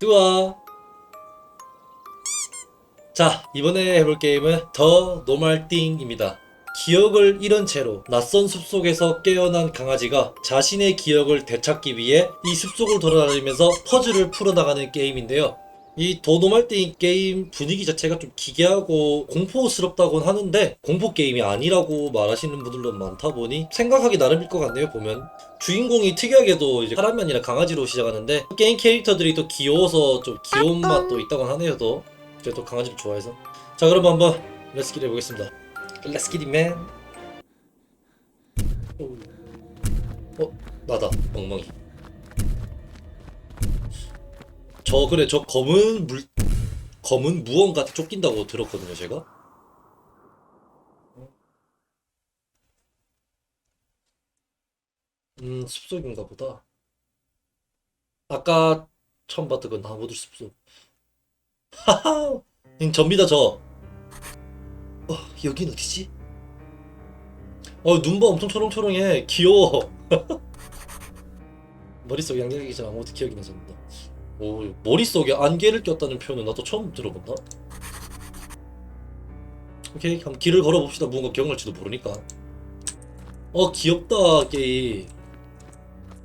좋아. 자, 이번에 해볼 게임은 더 노말띵입니다. 기억을 잃은 채로 낯선 숲속에서 깨어난 강아지가 자신의 기억을 되찾기 위해 이 숲속을 돌아다니면서 퍼즐을 풀어나가는 게임인데요. 이 도노말띵 게임 분위기 자체가 좀 기괴하고 공포스럽다곤 하는데 공포 게임이 아니라고 말하시는 분들도 많다 보니 생각하기 나름일 것 같네요 보면 주인공이 특이하게도 이제 사람이 아니라 강아지로 시작하는데 게임 캐릭터들이 또 귀여워서 좀 귀여운 맛도 있다곤 하네요 또. 제가 또 강아지를 좋아해서. 자 그럼 한번 렛츠기를 해보겠습니다. 렛츠기리맨 어? 나다. 멍멍이. 저 그래 저 검은 물 검은 무언가한테 쫓긴다고 들었거든요 제가 음 숲속인가 보다 아까 처음 봤던 건 나무들 숲속 하하 음, 접니다 저 어, 여긴 어디지? 어, 눈봐 엄청 초롱초롱해. 귀여워. 머릿속에 안개가 끼지 아무것도 기억이 나지 않는다. 오, 머릿속에 안개를 꼈다는 표현은 나도 처음 들어본다. 오케이, 그럼 길을 걸어봅시다. 무언가 기억날지도 모르니까. 어, 귀엽다, 게임.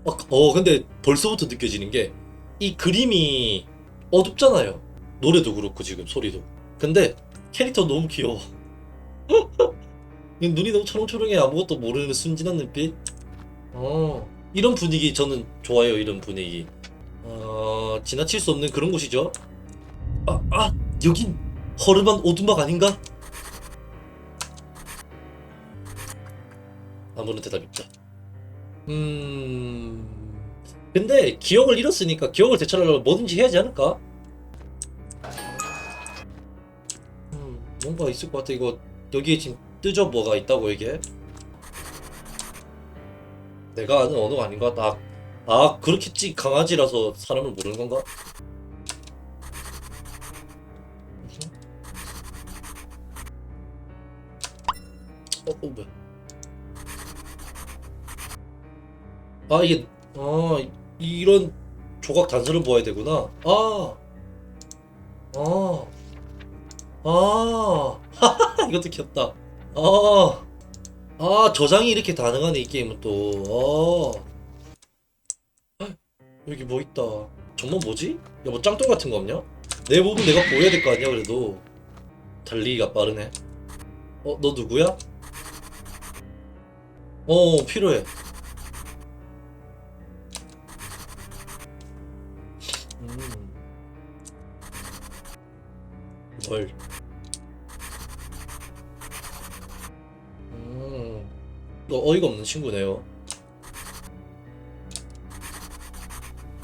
어, 어, 근데 벌써부터 느껴지는 게, 이 그림이 어둡잖아요. 노래도 그렇고, 지금 소리도. 근데, 캐릭터 너무 귀여워. 이 눈이 너무 초롱초롱해 아무것도 모르는 순진한 눈빛. 어 이런 분위기 저는 좋아요 이런 분위기. 어 지나칠 수 없는 그런 곳이죠. 아, 아 여긴 허름한 오두막 아닌가? 아무런 대답이 없다. 음. 근데 기억을 잃었으니까 기억을 되찾으려면 뭐든지 해야지 않을까? 음 뭔가 있을 것 같아. 이거 여기에 지금 뜨죠? 뭐가 있다고 이게? 내가 아는 언어가 아닌 것 같다 아 그렇겠지 강아지라서 사람을 모르는 건가? 어, 어 뭐야 아 이게 아 이런 조각 단서를 모아야 되구나 아 아, 아, 이것도 귀엽다. 아, 아, 저장이 이렇게 가능하네, 이 게임은 또. 아, 여기 뭐 있다. 정말 뭐지? 야, 뭐 짱돌 같은 거 없냐? 내 몸은 내가 보여야 될 거 아니야, 그래도. 달리기가 빠르네. 어, 너 누구야? 어, 필요해. 뭘? 음, 너 어이가 없는 친구네요.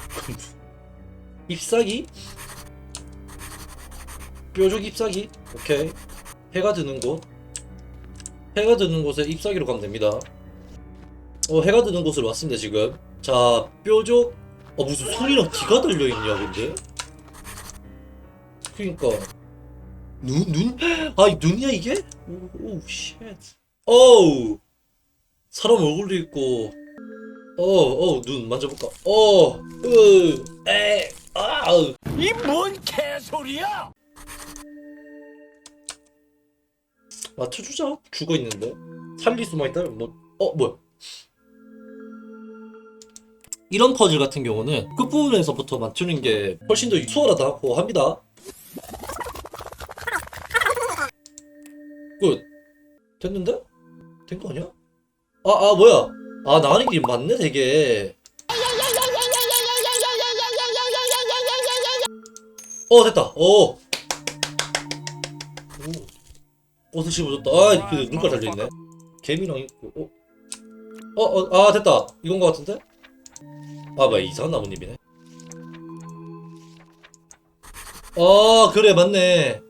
잎사귀? 뾰족 잎사귀? 오케이. 해가 드는 곳. 해가 드는 곳에 잎사귀로 가면 됩니다. 어, 해가 드는 곳으로 왔습니다, 지금. 자, 뾰족. 어, 무슨 손이랑 귀가 달려있냐, 근데? 그니까. 눈, 눈? 아, 이 눈이야, 이게? 오, 오, 쉣. 어우. 사람 얼굴도 있고. 어, 어, 눈 만져볼까? 어, 으, 에, 아, 으. 이뭔 개소리야! 맞춰주자. 죽어 있는데. 살릴 수만 있다면, 뭐, 어, 뭐야. 이런 퍼즐 같은 경우는 끝부분에서부터 맞추는 게 훨씬 더 수월하다고 합니다. 끝. 됐는데? 된 거 아니야? 아, 아, 뭐야? 아, 나가는 길이 맞네, 되게. 어, 됐다. 어. 오. 옷을 씹어줬다. 아, 그 눈깔 달려있네. 개미랑 있고, 어? 어, 어, 아, 됐다. 이건 거 같은데? 아, 뭐야, 이상한 나뭇잎이네. 아, 그래, 맞네.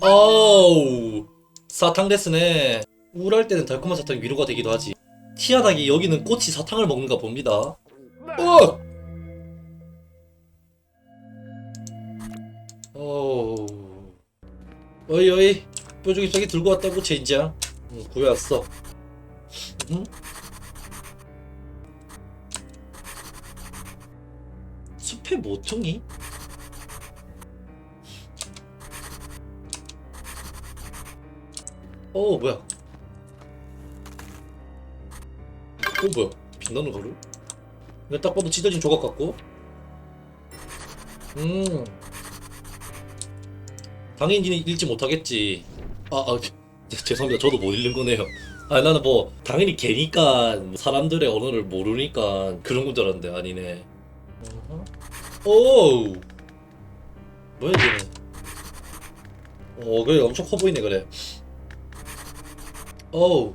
어우, 사탕 데스네. 우울할 때는 달콤한 사탕이 위로가 되기도 하지. 희한하게 여기는 꽃이 사탕을 먹는가 봅니다. 어! 어우. 어이, 어이. 뾰족이 싹이 들고 왔다고, 젠장. 응, 구해왔어. 응? 앞에 모퉁이? 어 뭐야? 어 뭐야? 빛나는 가루? 이거 딱 봐도 찢어진 조각 같고? 음. 당연히 읽지 못하겠지. 아, 아 죄송합니다. 저도 못 읽는 거네요. 아 나는 뭐 당연히 개니까 뭐 사람들의 언어를 모르니까 그런 건 줄 알았는데 아니네. 오 뭐야 이게? 어 그래 엄청 커 보이네 그래 어우.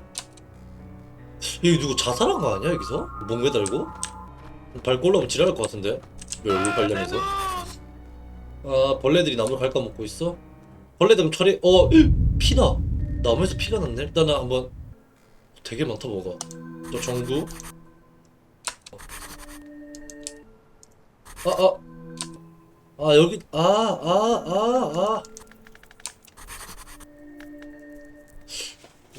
여기 누구 자살한 거 아니야 여기서? 몽매 달고? 밟고 올라오면 지랄할 것 같은데? 왜 얼굴 관련해서? 아 벌레들이 나무를 갉아먹고 있어? 벌레들 처리 어 피나. 나무에서 피가 났네? 일단은 한번 되게 많다 뭐가. 저 정부 아아. 아 여기 아아 아아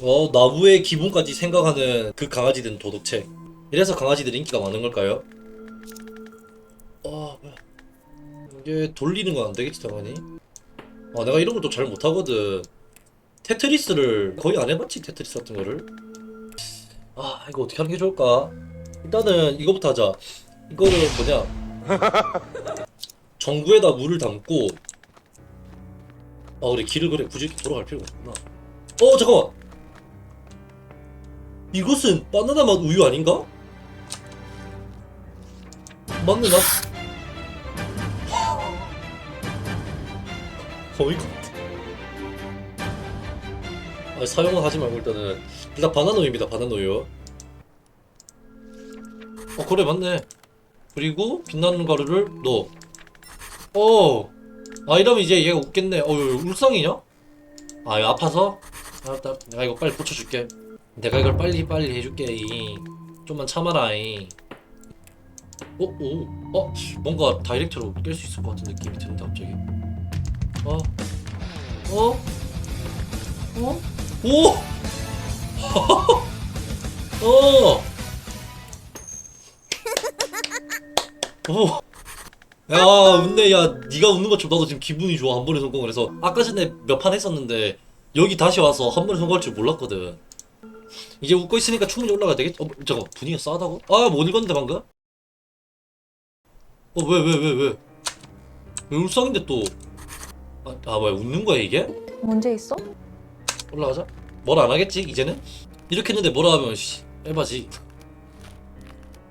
어 나무의 기분까지 생각하는 그 강아지들은 도덕책 이래서 강아지들이 인기가 많은 걸까요? 아 이게 돌리는 건 안 되겠지 당연히? 아 내가 이런 걸 또 잘 못하거든. 테트리스를 거의 안 해봤지 테트리스 같은 거를? 아 이거 어떻게 하는 게 좋을까? 일단은 이거부터 하자. 이거를 뭐냐? 전구에다 물을 담고 아 그래 길을 그래 굳이 돌아갈 필요가 없구나. 어 잠깐만 이것은 바나나 맛 우유 아닌가? 맞네 나 어이가 아, 사용은 하지 말고 일단은 일단 바나나 우유입니다 바나나 우유 어 그래 맞네 그리고 빛나는 가루를 넣어 어. 아 이러면 이제 얘가 웃겠네 어왜 울상이냐? 아 이거 아파서? 알았다 내가 이거 빨리 고쳐줄게 내가 이걸 빨리 빨리 해줄게 이 좀만 참아라 이 어? 오? 어? 뭔가 다이렉트로 깰 수 있을 것 같은 느낌이 드는데 갑자기 어? 어? 어? 오! 어! 오! 야 웃네 야 네가 웃는 것처럼 나도 지금 기분이 좋아 한 번에 성공을 해서 아까 전에 몇 판 했었는데 여기 다시 와서 한 번에 성공할 줄 몰랐거든 이제 웃고 있으니까 충분히 올라가야 되겠지? 어 잠깐 분위기가 싸다고? 아 못 읽었는데 방금? 어 왜 왜 왜 왜? 왜 울상인데 또 아, 아 뭐야 웃는 거야 이게? 문제 있어? 올라가자 뭘안 하겠지 이제는? 이렇게 했는데 뭐라 하면 씨 에바지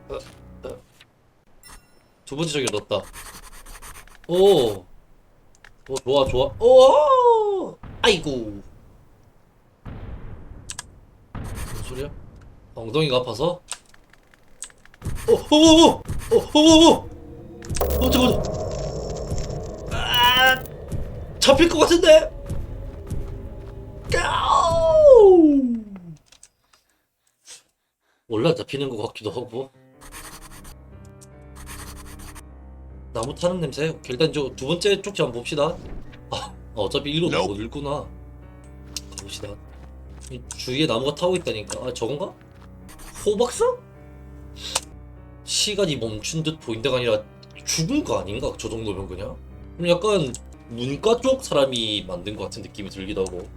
어, 어. 두 번째 저기 넣었다 오. 오 좋아 좋아 오 아이고 무슨 소리야? 엉덩이가 아파서? 오오오오오오오 어. 잠깐만. 아 잡힐 것 같은데? 까우! 원래 잡히는 것 같기도 하고. 나무 타는 냄새? 오케이, 일단 저 두 번째 쪽지 한번 봅시다. 아 어차피 이로 못 읽구나. 가봅시다. 이 주위에 나무가 타고 있다니까. 아 저건가? 호박상? 시간이 멈춘 듯 보인다가 아니라 죽은 거 아닌가 저 정도면 그냥 그럼 약간 문과 쪽 사람이 만든 것 같은 느낌이 들기도 하고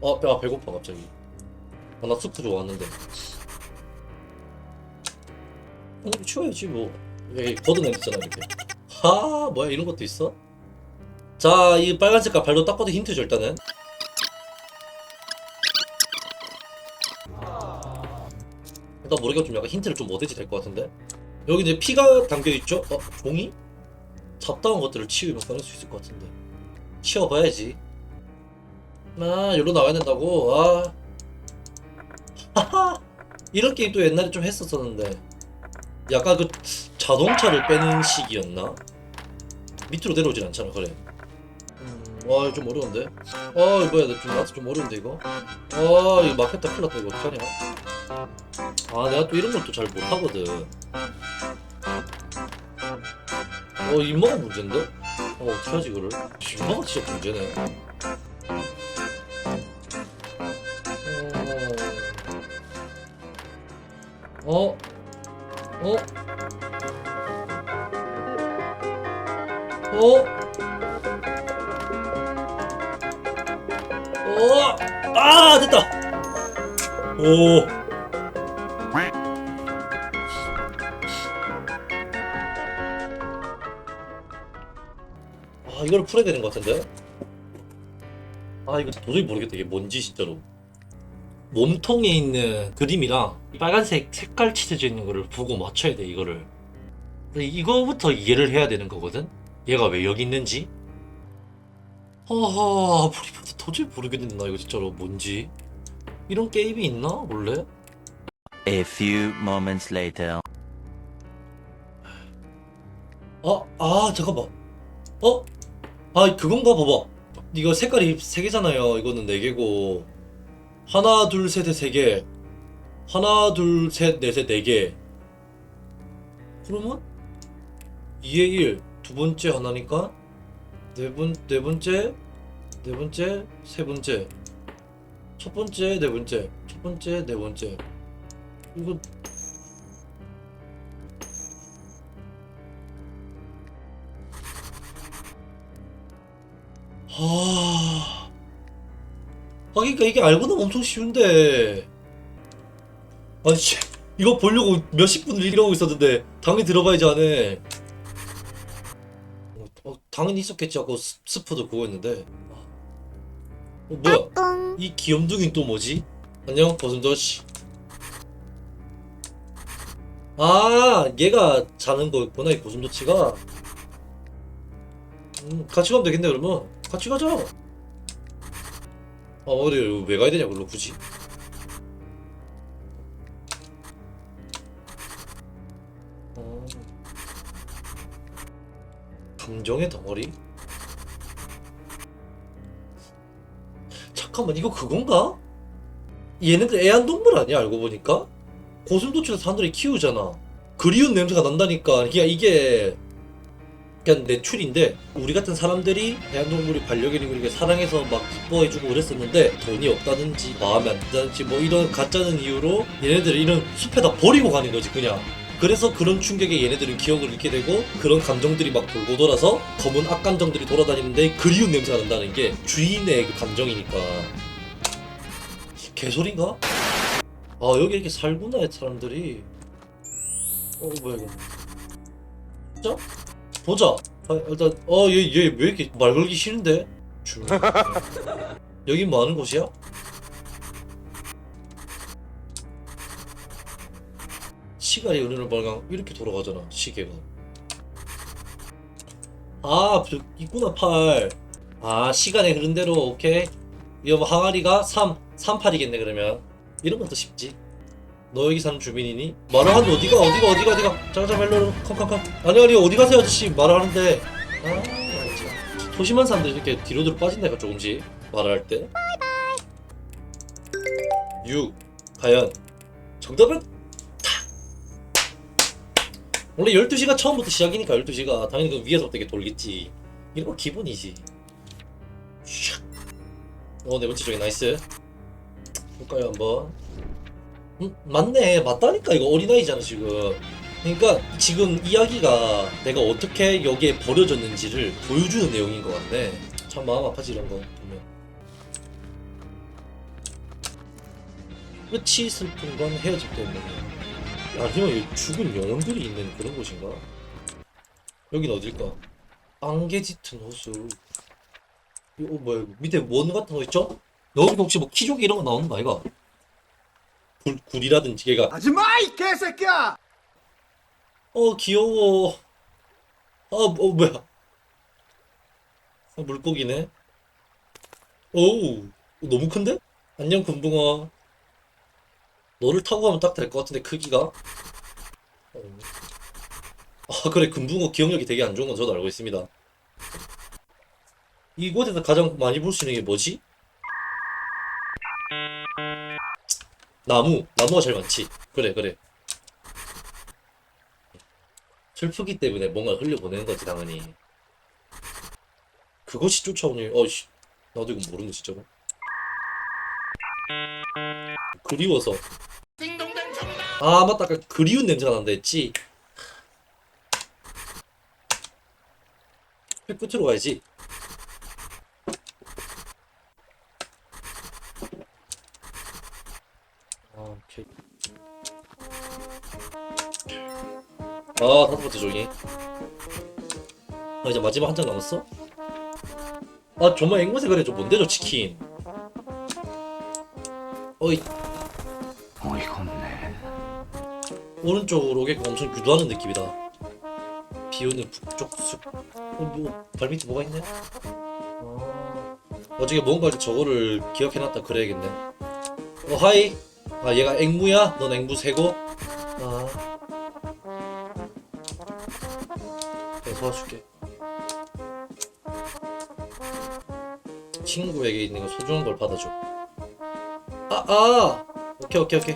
아, 배- 아 배고파 갑자기. 아, 나 스프 좋아하는데. 어, 치워야지 뭐. 여기 걷어내잖아 이렇게. 하, 뭐야 이런 것도 있어? 자, 이 빨간 색깔 발로 딱 봐도 힌트죠 일단은. 일단 모르겠고 좀 약간 힌트를 좀 얻어야지 될 것 같은데. 여기 이제 피가 담겨 있죠? 어, 종이? 잡다한 것들을 치우면 꺼낼 수 있을 것 같은데. 치워봐야지. 아, 여기로 나와야 된다고? 아. 하하! 이런 게임 또 옛날에 좀 했었었는데. 약간 그 자동차를 빼는 식이었나? 밑으로 내려오진 않잖아, 그래. 음, 와, 이거 좀 어려운데? 아, 이거 뭐야, 나 좀, 나도 좀 어려운데, 이거? 아, 이거 막혔다, 큰일 났다, 이거 어떡하냐? 아, 내가 또 이런 걸또잘 못하거든. 어, 인마가 문제인데? 어, 어떻게 하지, 이거를? 인마가 진짜 문제네. 어? 어? 어? 어? 아 됐다. 오. 이걸 풀어야 되는 것 같은데? 아 이거 도저히 모르겠다 이게 뭔지 진짜로 몸통에 있는 그림이랑 이 빨간색 색깔 칠해져 있는 거를 보고 맞춰야 돼 이거를 근데 이거부터 이해를 해야 되는 거거든? 얘가 왜 여기 있는지 아무리 봐도 도저히 모르겠는데 나 이거 진짜로 뭔지 이런 게임이 있나 원래? A few moments later. 아, 아, 잠깐만. 어? 아, 그건가 봐봐. 이거 색깔이 세 개잖아요. 이거는 네 개고. 하나, 둘, 셋에 세 개. 하나, 둘, 셋, 넷에 네 개. 그러면 2에 1, 두 번째 하나니까 네 번, 네 번째, 네 번째, 세 번째. 첫 번째, 네 번째. 첫 번째, 네 번째. 이거 아, 아, 그러니까 이게 알고 나면 엄청 쉬운데. 아니, 씨, 이거 보려고 몇십 분을 일하고 있었는데, 당연히 들어봐야지 안에. 어, 당연히 있었겠지 하고 스, 스프도 그거였는데. 어, 뭐야? 이 귀염둥이 또 뭐지? 안녕, 버슴도씨. 아, 얘가 자는 거였구나, 이 고슴도치가. 음, 같이 가면 되겠네, 그러면. 같이 가자. 아, 어디, 왜 가야 되냐, 그걸로, 굳이. 어. 감정의 덩어리? 잠깐만, 이거 그건가? 얘네들 애완동물 아니야, 알고 보니까? 고슴도치를 사람들이 키우잖아. 그리운 냄새가 난다니까. 그러니까 이게 그냥 내출인데 우리 같은 사람들이 애완동물이 반려견이고 이렇게 사랑해서 막 기뻐해주고 그랬었는데 돈이 없다든지 마음에 안 든다든지 뭐 이런 가짜는 이유로 얘네들을 이런 숲에다 버리고 가는 거지 그냥 그래서 그런 충격에 얘네들은 기억을 잃게 되고 그런 감정들이 막 돌고 돌아서 검은 악감정들이 돌아다니는데 그리운 냄새가 난다는 게 주인의 그 감정이니까 개소리인가? 아 여기 이렇게 살구나 사람들이 어 뭐야 이거 진짜? 보자. 아, 일단 어얘 얘 왜 이렇게 말 걸기 싫은데? 줄. 여기 뭐 하는 곳이야? 시간이 어느 발광 이렇게 돌아가잖아 시계가. 아 저, 있구나 팔 아 시간의 흐른 대로 오케이. 이거 뭐 항아리가 3 38이겠네 그러면. 이런 것도 쉽지 너 여기 사는 주민이니? 말을 하는데 어디가 어디가 어디가 어디가? 잠깐 멜로 컴컴컴. 아니 아니 어디 가세요 아저씨? 말을 하는데. 아 참. 소심한 사람들 이렇게 뒤로 뒤로 빠진다니까 조금씩. 말을 할때. 6 과연 정답은? 탁! 원래 12시가 처음부터 시작이니까 12시가 당연히 그 위에서부터 이렇게 돌겠지. 이런 거 기본이지. 샥. 어, 네 번째 쪽에 나이스. 볼까요 한번 음, 맞네. 맞다니까. 이거 어린아이잖아 지금. 그러니까 지금 이야기가 내가 어떻게 여기에 버려졌는지를 보여주는 내용인 것 같네. 참 마음 아파지 이런 거 보면. 끝이 슬픈 건 헤어질 때문에. 아니면 죽은 영혼들이 있는 그런 곳인가? 여긴 어딜까? 안개 짙은 호수. 이거 어, 뭐야 이거? 밑에 원 같은 거 있죠? 여기 혹시 뭐 키조개 이런 거 나오는 거 아이가? 굴, 굴이라든지 얘가 하지마 이 개새끼야! 어 귀여워 아 어, 뭐야 아, 물고기네 오우 너무 큰데? 안녕 금붕어 너를 타고 가면 딱 될 것 같은데 크기가 어. 아 그래 금붕어 기억력이 되게 안 좋은 건 저도 알고 있습니다 이곳에서 가장 많이 볼 수 있는 게 뭐지? 나무 나무가 제일 많지. 그래 그래. 슬프기 때문에 뭔가 흘려보내는 거지 당연히. 그것이 쫓아오니 어이씨. 나도 이거 모르네 진짜로 그리워서. 아 맞다. 아까 그리운 냄새가 난다 했지. 회 끝으로 가야지. 아, 이제 마지막 한장 남았어? 아, 정말 앵무새 그래. 좀 뭔데, 저 치킨. 어이, 어이가 없네. 오른쪽으로 오게끔 엄청 유도하는 느낌이다. 비 오는 북쪽 숲. 어, 뭐, 발밑에 뭐가 있네? 아, 나중에 뭔가 저거를 기억해놨다 그래야겠네. 어, 하이. 아, 얘가 앵무야? 넌 앵무 새고? 아. 내가 도와줄게. 친구에게 있는 거 소중한 걸 받아줘. 아, 아! 오케이, 오케이, 오케이.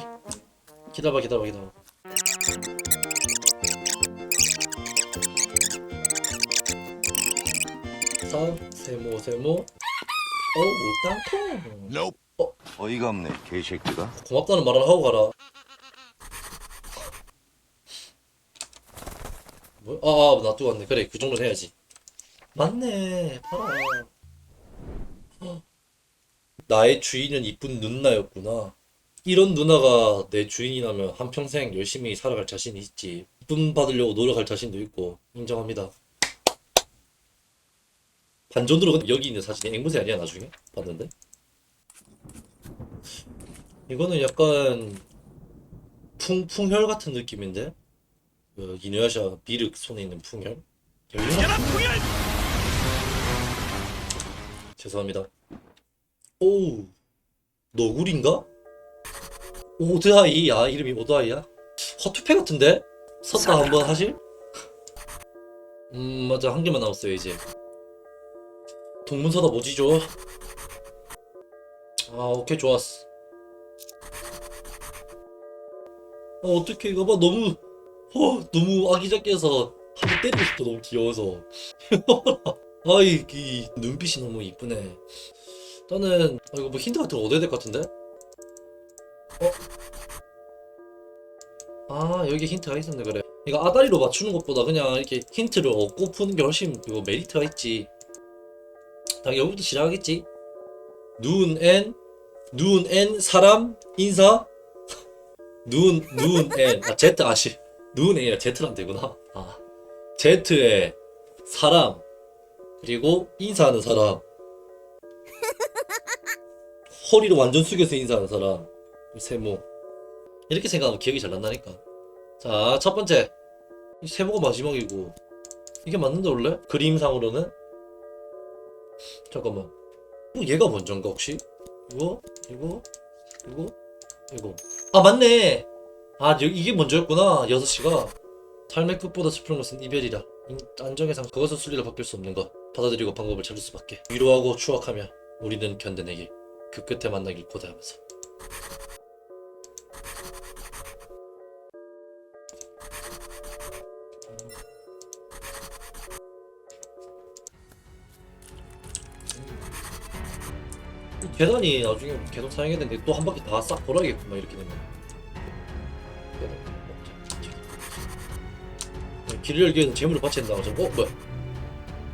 기다려봐, 기다려봐, 기다려봐. 쌈, 세모, 세모. 어, 땅콩. Nope. 어이가 없네 개새끼가 고맙다는 말을 하고 가라. 뭐? 아, 아, 놔두고 왔네. 그래, 그 정도는 해야지. 맞네, 봐라. 헉. 나의 주인은 이쁜 누나였구나. 이런 누나가 내 주인이라면 한평생 열심히 살아갈 자신이 있지. 이쁨 받으려고 노력할 자신도 있고, 인정합니다. 반전으로 여기 있는 사진이 앵무새 아니야, 나중에? 봤는데? 이거는 약간 풍, 풍혈 같은 느낌인데? 그 이누야샤 비륵 손에 있는 풍혈? 열리나? 죄송합니다. 오우 너구리인가? 오드아이 아 이름이 오드아이야? 허투패 같은데? 섰다 한번 하실? 음 맞아 한 개만 남았어요 이제 동문서다 뭐지죠? 아 오케이 좋았어 아, 어떻게 이거 봐 너무 어, 너무 아기자기 해서 한대 때리고 싶다 너무 귀여워서 아이 이 눈빛이 너무 이쁘네 나는 아, 이거 뭐 힌트 같은 거 얻어야 될 것 같은데 어? 아 여기 힌트가 있었네 그래 이거 아다리로 맞추는 것보다 그냥 이렇게 힌트를 얻고 푸는 게 훨씬 이거 메리트가 있지 당연히 여기부터 눈엔 사람 인사 눈, 눈, 엔, 아, 제트, 아씨. 눈, 엔이라 제트란 되구나. 아. 제트에 사람, 그리고 인사하는 사람. 허리를 완전 숙여서 인사하는 사람. 세모. 이렇게 생각하면 기억이 잘 난다니까. 자, 첫 번째. 이 세모가 마지막이고. 이게 맞는데, 원래? 그림상으로는? 잠깐만. 어, 얘가 먼저인가, 혹시? 이거, 이거, 이거, 이거. 아 맞네 아 이게 먼저였구나 6시가 삶의 끝보다 슬픈 것은 이별이라 인- 안정의 상 그것은 순리로 바뀔 수 없는 것 받아들이고 방법을 찾을 수밖에 위로하고 추억하며 우리는 견뎌내길 그 끝에 만나길 고대하면서 이 계단이 나중에 계속 사용해야 되는데 또 한 바퀴 다 싹 돌아야겠구만 이렇게 되면. 길을 열기 위해서 재물을 바쳐야 된다고 하죠. 어 뭐야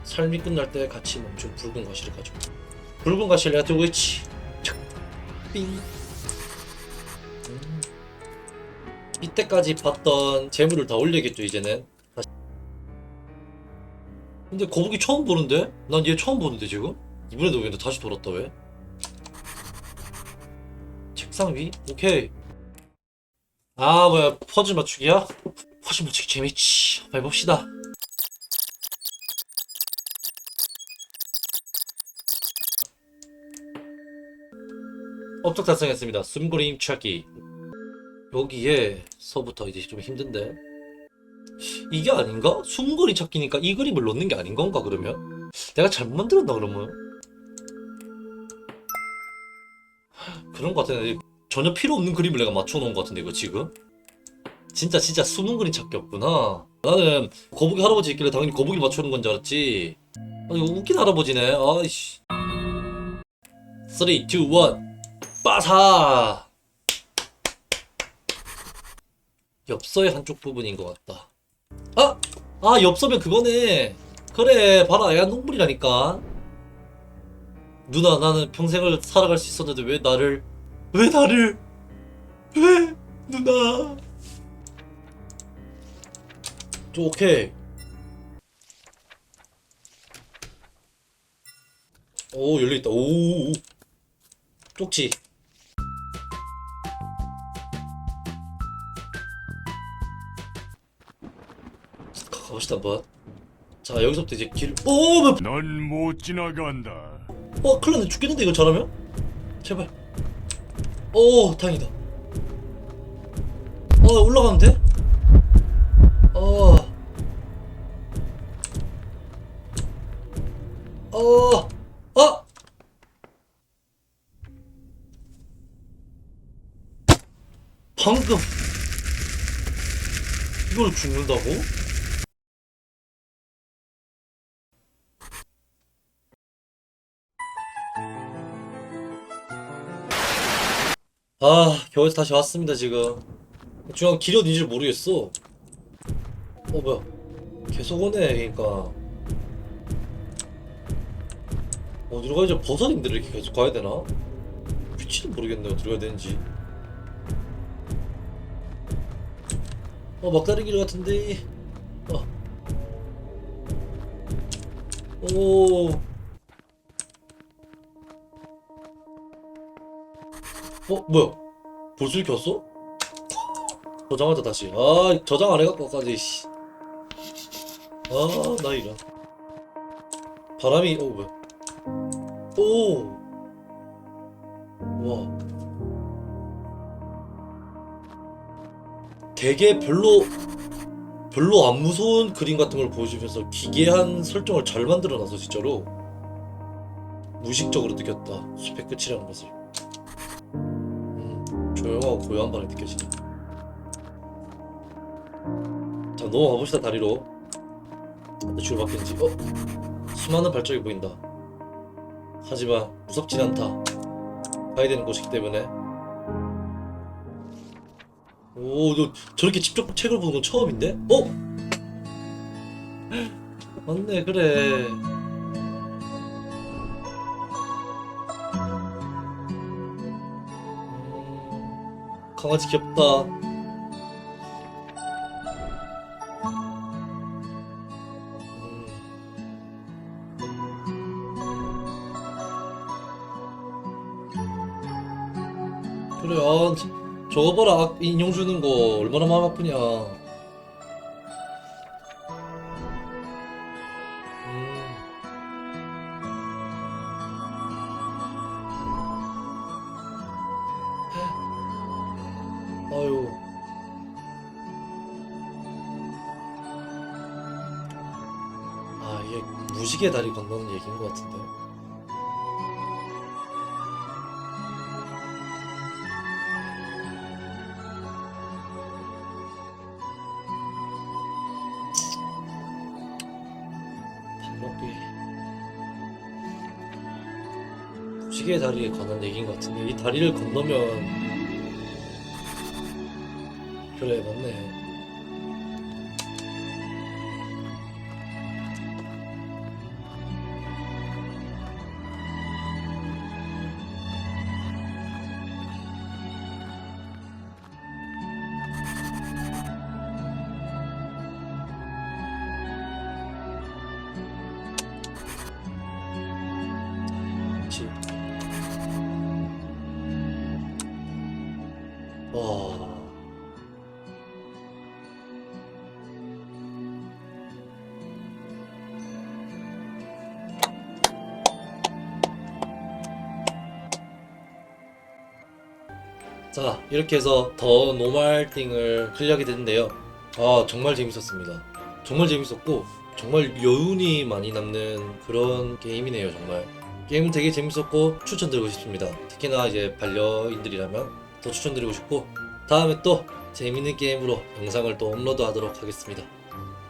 삶이 끝날 때 같이 멈춘 붉은 가시를 가져 붉은 가시를 내가 들고 있지 착. 삥 음. 이때까지 봤던 재물을 다 올려야겠죠 이제는 다시. 근데 거북이 처음 보는데? 난 얘 처음 보는데 지금? 이번에도 왜 다시 돌았다 왜? 책상 위? 오케이. 아, 뭐야, 퍼즐 맞추기야? 퍼즐 맞추기 재밌지. 해봅시다. 업적 달성했습니다. 숨고림 찾기. 여기에 서부터 이제 좀 힘든데. 이게 아닌가? 숨고리 찾기니까 이 그림을 넣는 게 아닌 건가, 그러면? 내가 잘못 만들었나, 그러면? 그런 것 같은데 전혀 필요 없는 그림을 내가 맞춰놓은 것 같은데 이거 지금 진짜 진짜 숨은 그림 찾기 없구나 나는 거북이 할아버지 있길래 당연히 거북이 맞추는 건 줄 알았지 아 이거 웃긴 할아버지네 아이씨 3, 2, 1 빠사. 엽서의 한쪽 부분인 것 같다. 아! 아 엽서면 그거네. 그래 봐라. 애완동물이라니까. 누나 나는 평생을 살아갈 수 있었는데 왜 나를 왜 나를 왜 누나. 저 오케이. 오 열려있다. 오. 쪽지 가봅시다 한번 자 여기서부터 이제 길 오! 뭐, 넌못 지나간다. 어 큰일 났네 죽겠는데 이거 잘하면? 제발 오 다행이다 어 올라가면 돼? 어 어, 어! 방금 이걸 죽는다고? 아 겨우에서 다시 왔습니다 지금. 중요한 길이 어딘지 모르겠어. 어 뭐야. 계속 오네 그니까. 어디로 가야 지? 버섯인데 이렇게 계속 가야 되나? 위치는 모르겠네 어디로 가야 되는지. 어 막다른 길 같은데. 어. 오 어 뭐야? 볼줄 켰어? 저장하자 다시. 아 저장 안 해갖고 까지 씨. 아나 이런. 바람이 어 뭐야? 오와. 되게 별로 별로 안 무서운 그림 같은 걸 보여주면서 기괴한 설정을 잘 만들어놔서 진짜로. 무의식적으로 느꼈다. 숲의 끝이라는 것을. 음, 조용하고 고요한 밤이 느껴지네 자 넘어가 봅시다 다리로 주로 바뀌는지 어? 수많은 발전이 보인다 하지만 무섭진 않다 가야 되는 곳이기 때문에 오, 너 저렇게 직접 책을 보는 건 처음인데? 어? 맞네, 그래. 강아지 귀엽다. 음. 그래, 아, 저- 저거 봐라, 악- 인형 주는 거 얼마나 마음 아프냐. 무지개 다리 건너는 얘기인 것 같은데. 밥 먹기. 무지개 다리에 관한 얘기인 것 같은데 이 다리를 건너면 그래 맞네. 와. 자, 이렇게 해서 더 노말띵을 클리어하게 됐는데요. 아, 정말 재밌었습니다. 정말 재밌었고, 정말 여운이 많이 남는 그런 게임이네요, 정말. 게임은 되게 재밌었고 추천드리고 싶습니다. 특히나 이제 반려인들이라면 더 추천드리고 싶고 다음에 또 재밌는 게임으로 영상을 또 업로드하도록 하겠습니다.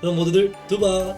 그럼 모두들 두바